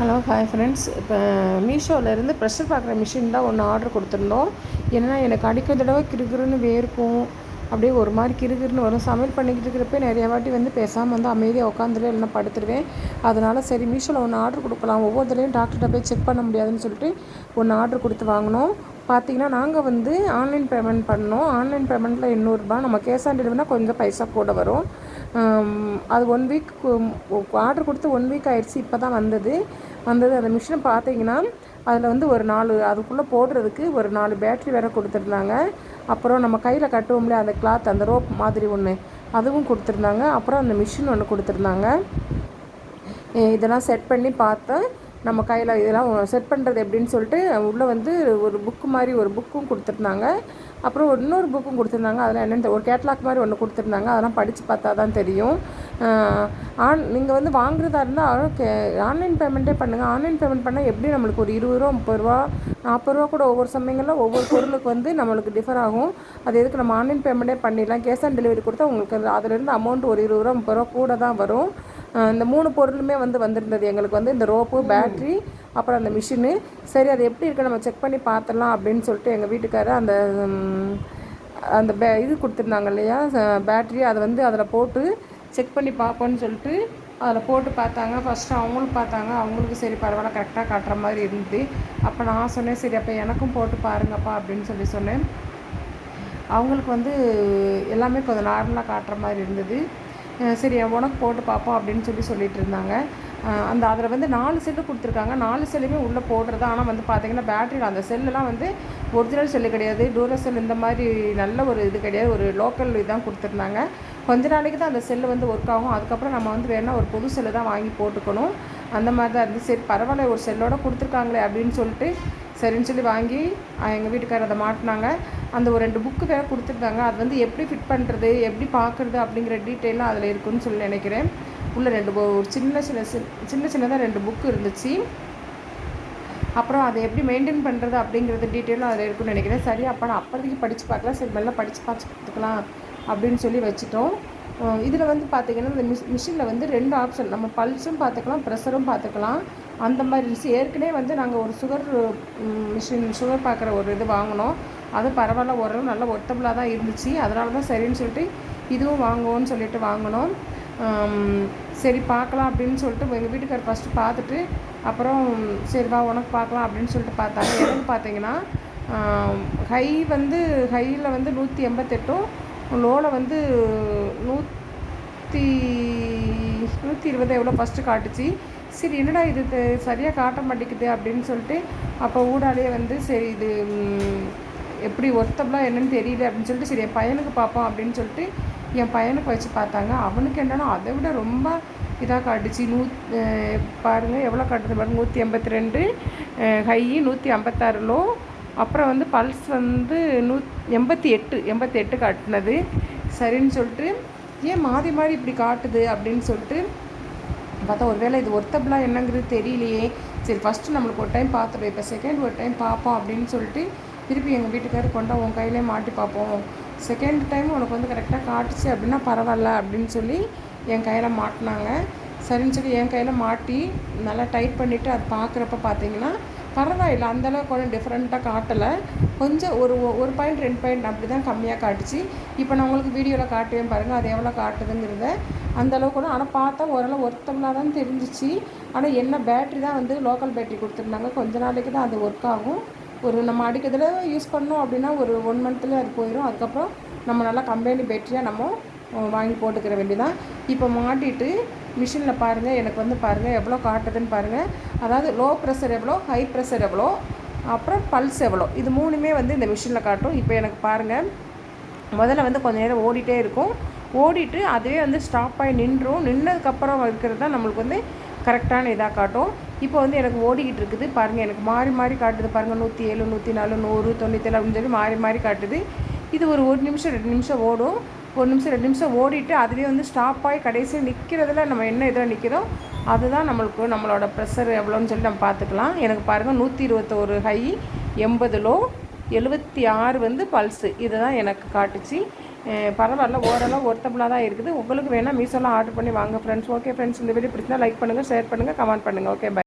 Hello hi friends இப்போ மீஷோவிலேருந்து pressure பார்க்குற machine தான் ஒன்று ஆர்டர் கொடுத்துருந்தோம். ஏன்னா எனக்கு அடிக்க தடவை கிருகிருன்னு வேர்க்கும். அப்படியே ஒரு மாதிரி கிருகிருன்னு வரும். சமையல் பண்ணிக்கிட்டு இருக்கிறப்ப நிறைய வாட்டி வந்து பேசாமல் வந்து அமைதியாக உட்காந்துட்டு இல்லைன்னா படுத்துருவேன். அதனால் சரி மீஷோவில் ஒன்று ஆர்டர் கொடுக்கலாம். ஒவ்வொரு தடவையும் டாக்டர்கிட்ட போய் செக் பண்ண முடியாதுன்னு சொல்லிட்டு ஒன்று ஆர்டர் கொடுத்து வாங்கினோம். பார்த்தீங்கன்னா நாங்கள் வந்து ஆன்லைன் பேமெண்ட் பண்ணோம். ஆன்லைன் பேமெண்ட்டில் எண்ணூறுரூபா நம்ம கேஷ் ஆன் டெலிவரினா கொஞ்சம் பைசா கூட வரும். அது ஒன் வீக் ஆர்டர் கொடுத்து ஒன் வீக் ஆயிடுச்சு இப்போ தான் வந்தது. வந்தது அந்த மிஷினை பார்த்தீங்கன்னா அதில் வந்து ஒரு நாலு அதுக்குள்ளே போடுறதுக்கு ஒரு நாலு பேட்ரி வேறு கொடுத்துருந்தாங்க. அப்புறம் நம்ம கையில் கட்டுவோம்ல அந்த கிளாத் அந்த ரோப் மாதிரி ஒன்று அதுவும் கொடுத்துருந்தாங்க. அப்புறம் அந்த மிஷின் ஒன்று கொடுத்துருந்தாங்க. இதெல்லாம் செட் பண்ணி பார்த்தேன். நம்ம கையில் இதெல்லாம் செட் பண்ணுறது எப்படின்னு சொல்லிட்டு உள்ளே வந்து ஒரு புக்கு மாதிரி ஒரு புக்கும் கொடுத்துருந்தாங்க. அப்புறம் இன்னொரு புக்கும் கொடுத்துருந்தாங்க. அதில் என்னென்ன ஒரு கேட்லாக் மாதிரி ஒன்று கொடுத்துருந்தாங்க. அதெல்லாம் படித்து பார்த்தா தான் தெரியும். ஆன் நீங்கள் வந்து வாங்குறதா இருந்தால் கே ஆன்லைன் பேமெண்ட்டே பண்ணுங்கள் ஆன்லைன் பேமெண்ட் பண்ணால் எப்படி நம்மளுக்கு ஒரு இருபது ரூபா முப்பது ரூபா நாற்பது ரூபா கூட ஒவ்வொரு சமயங்களில் ஒவ்வொரு பொருளுக்கு வந்து நம்மளுக்கு டிஃபர் ஆகும். அது எதுக்கு நம்ம ஆன்லைன் பேமெண்ட்டே பண்ணிடலாம். கேஷ் ஆன் டெலிவரி கொடுத்தா உங்களுக்கு அதுலேருந்து அமௌண்ட் ஒரு இருபது ரூபா முப்பது ரூபா கூட தான் வரும். இந்த மூணு பொருளுமே வந்து வந்திருந்தது. எங்களுக்கு வந்து இந்த ரோப்பு பேட்ரி அப்புறம் அந்த மிஷினு. சரி அது எப்படி இருக்குது நம்ம செக் பண்ணி பார்த்துடலாம் அப்படின்னு சொல்லிட்டு எங்கள் வீட்டுக்காரர் அந்த அந்த பே இது கொடுத்துருந்தாங்க இல்லையா? பேட்ரி அதை வந்து அதில் போட்டு செக் பண்ணி பார்ப்போன்னு சொல்லிட்டு அதில் போட்டு பார்த்தாங்க. ஃபஸ்ட்டு அவங்களும் பார்த்தாங்க. அவங்களுக்கு சரி பரவாயில்ல கரெக்டாக காட்டுற மாதிரி இருந்தது. அப்போ நான் சொன்னேன் சரி அப்போ எனக்கும் போட்டு பாருங்கப்பா அப்படின்னு சொல்லி சொன்னேன். அவங்களுக்கு வந்து எல்லாமே கொஞ்சம் நார்மலாக காட்டுற மாதிரி இருந்தது. சரி உனக்கு போட்டு பார்ப்போம் அப்படின்னு சொல்லி சொல்லிட்டு இருந்தாங்க. அந்த அதில் வந்து நாலு செல்லு கொடுத்துருக்காங்க. நாலு செல்லுமே உள்ளே போடுறது. ஆனால் வந்து பார்த்திங்கன்னா பேட்டரியில் அந்த செல்லெலாம் வந்து ஒரிஜினல் செல்லு கிடையாது. டூர செல் இந்த மாதிரி நல்ல ஒரு இது கிடையாது. ஒரு லோக்கல் இதுதான் கொடுத்துருந்தாங்க. கொஞ்ச நாளைக்கு தான் அந்த செல்லு வந்து ஒர்க் ஆகும். அதுக்கப்புறம் நம்ம வந்து வேணால் ஒரு புது செல்லு தான் வாங்கி போட்டுக்கணும். அந்த மாதிரி தான் இருந்து சரி பரவாயில்ல ஒரு செல்லோட கொடுத்துருக்காங்களே அப்படின்னு சொல்லிட்டு சரின்னு சொல்லி வாங்கி எங்கள் வீட்டுக்காரர் அதை மாட்டினாங்க. அந்த ஒரு ரெண்டு புக்கு வேறு கொடுத்துருந்தாங்க. அது வந்து எப்படி ஃபிட் பண்ணுறது எப்படி பார்க்குறது அப்படிங்கிற டீட்டெயிலாக அதில் இருக்குன்னு சொல்லி நினைக்கிறேன். உள்ள ரெண்டு ஒரு சின்ன சின்ன சின்ன சின்னதாக ரெண்டு புக்கு இருந்துச்சு. அப்புறம் அதை எப்படி மெயின்டைன் பண்ணுறது அப்படிங்கிறது டீட்டெயிலும் அதில் இருக்குன்னு நினைக்கிறேன். சரி அப்போ நான் அப்போதைக்கு படித்து பார்க்கலாம். சரி மெல்ல படித்து பார்த்து பார்த்துக்கலாம் அப்படின்னு சொல்லி வச்சுட்டோம். இதில் வந்து பார்த்திங்கன்னா இந்த மிஷ் மிஷினில் வந்து ரெண்டு ஆப்ஷன் நம்ம பல்ஸும் பார்த்துக்கலாம் ப்ரெஷரும் பார்த்துக்கலாம். அந்த மாதிரி இருந்துச்சு. ஏற்கனவே வந்து நாங்கள் ஒரு சுகர் மிஷின் சுகர் பார்க்குற ஒரு இது வாங்கினோம். அது பரவாயில்ல ஓரளவு நல்ல ஒர்த்தபுளாக தான் இருந்துச்சு. அதனால தான் சரின்னு சொல்லிட்டு இதுவும் வாங்குவோன்னு சொல்லிட்டு வாங்கினோம். சரி பார்க்கலாம் அப்படின்னு சொல்லிட்டு எங்கள் வீட்டுக்கார் ஃபஸ்ட்டு பார்த்துட்டு அப்புறம் சரி வா உனக்கு பார்க்கலாம் அப்படின்னு சொல்லிட்டு பார்த்தாங்க எதுன்னு பார்த்தீங்கன்னா ஹை வந்து ஹையில் வந்து நூற்றி எண்பத்தெட்டும் லோவில் வந்து நூற்றி நூற்றி இருபது எவ்வளோ ஃபஸ்ட்டு காட்டுச்சு. சரி என்னடா இது? சரியாக காட்ட மாட்டேங்குது அப்படின்னு சொல்லிட்டு அப்போ ஊடாலேயே வந்து சரி இது எப்படி ஒர்த்தபுளாக என்னன்னு தெரியல அப்படின்னு சொல்லிட்டு சரி என் பையனுக்கு பார்ப்போம் அப்படின்னு சொல்லிட்டு என் பையனுக்கு வச்சு பார்த்தாங்க. அவனுக்கு என்னன்னா அதை விட ரொம்ப இதாக காட்டுச்சு. நூ பாருங்கள் எவ்வளோ காட்டுது பாருங்கள் நூற்றி எண்பத்தி ரெண்டு ஹையி நூற்றி ஐம்பத்தாறு லோ அப்புறம் வந்து பல்ஸ் வந்து நூ எண்பத்தி எட்டு எண்பத்தி எட்டு காட்டினது. சரின்னு சொல்லிட்டு ஏன் மாறி மாறி இப்படி காட்டுது அப்படின்னு சொல்லிட்டு பார்த்தா ஒரு வேளை இது ஒர்த்தபிளாக என்னங்கிறது தெரியலையே. சரி ஃபஸ்ட்டு நம்மளுக்கு ஒரு டைம் பார்த்துடும் இப்போ செகண்ட் ஒரு டைம் பார்ப்போம் அப்படின்னு சொல்லிட்டு திருப்பி எங்கள் வீட்டுக்காரர் கொண்டா உன் கையிலே மாட்டி பார்ப்போம். செகண்ட் டைம் உனக்கு வந்து கரெக்டாக காட்டுச்சு அப்படின்னா பரவாயில்ல அப்படின்னு சொல்லி என் கையில் மாட்டினாங்க. சரின்னு சொல்லி என் கையில் மாட்டி நல்லா டைட் பண்ணிவிட்டு அது பார்க்குறப்ப பார்த்தீங்கன்னா பரவாயில்லை அந்தளவுக்கு ஒன்றும் டிஃப்ரெண்ட்டாக காட்டலை. கொஞ்சம் ஒரு ஒரு பாயிண்ட் ரெண்டு பாயிண்ட் அப்படி தான் கம்மியாக காட்டுச்சு. இப்போ நான் உங்களுக்கு வீடியோவில் காட்டுவேன் பாருங்கள் அது எவ்வளோ காட்டுதுங்கிறத. அந்தளவுக்கு கூட ஆனால் பார்த்தா ஓரளவு ஒர்த்தபுளாக தான் தெரிஞ்சிச்சு. ஆனால் என்ன பேட்ரி தான் வந்து லோக்கல் பேட்ரி கொடுத்துருந்தாங்க. கொஞ்ச நாளைக்கு தான் அது ஒர்க் ஆகும். ஒரு நம்ம அடிக்கிறதுல யூஸ் பண்ணோம் அப்படின்னா ஒரு ஒன் மந்த்தில் அது போயிடும் அதுக்கப்புறம் நம்ம நல்லா கம்பெனி பேட்டரியாக நம்ம வாங்கி போட்டுக்கிற வேண்டியதான் இப்போ மாட்டிட்டு மிஷினில் பாருங்கள் எனக்கு வந்து பாருங்கள் எவ்வளோ காட்டுதுன்னு பாருங்கள் அதாவது லோ ப்ரெஷர் எவ்வளோ ஹை ப்ரெஷர் எவ்வளோ அப்புறம் பல்ஸ் எவ்வளோ. இது மூணுமே வந்து இந்த மிஷினில் காட்டும். இப்போ எனக்கு பாருங்கள் முதல்ல வந்து கொஞ்சம் நேரம் ஓடிட்டே இருக்கும். ஓடிட்டு அதுவே வந்து ஸ்டாப் ஆகி நின்றும். நின்றதுக்கப்புறம் இருக்கிறது தான் நம்மளுக்கு வந்து கரெக்டான இதாக காட்டும். இப்போ வந்து எனக்கு ஓடிக்கிட்டு இருக்குது. பாருங்கள் எனக்கு மாறி மாறி காட்டுது. பாருங்கள் நூற்றி ஏழு நூற்றி நாலு நூறு தொண்ணூற்றி ஏழு அப்படின்னு சொல்லி மாறி மாறி காட்டுது. இது ஒரு ஒரு நிமிஷம் ரெண்டு நிமிஷம் ஓடும். ஒரு நிமிஷம் ரெண்டு நிமிஷம் ஓடிட்டு அதுவே வந்து ஸ்டாப் ஆகி கடைசியாக நிற்கிறதுல நம்ம என்ன இதில் நிற்கிறோம் அதுதான் நம்மளுக்கு நம்மளோட ப்ரெஷர் எவ்வளோன்னு சொல்லி நம்ம பார்த்துக்கலாம். எனக்கு பாருங்கள் நூற்றி இருபத்தோரு ஹை எண்பது லோ எழுபத்தி ஆறு வந்து பல்ஸு இதுதான் எனக்கு காட்டுச்சு. பரவாயில்ல ஓரளவு ஒர்த்தபுளாக தான் இருக்குது. உங்களுக்கு வேணால் மீஷோலாம் ஆர்டர் பண்ணி வாங்க ஃப்ரெண்ட்ஸ் ஓகே ஃப்ரெண்ட்ஸ் இந்த வீடியோ பிடிச்சினா லைக் பண்ணுங்கள் ஷேர் பண்ணுங்கள் கமெண்ட் பண்ணுங்கள் ஓகே பை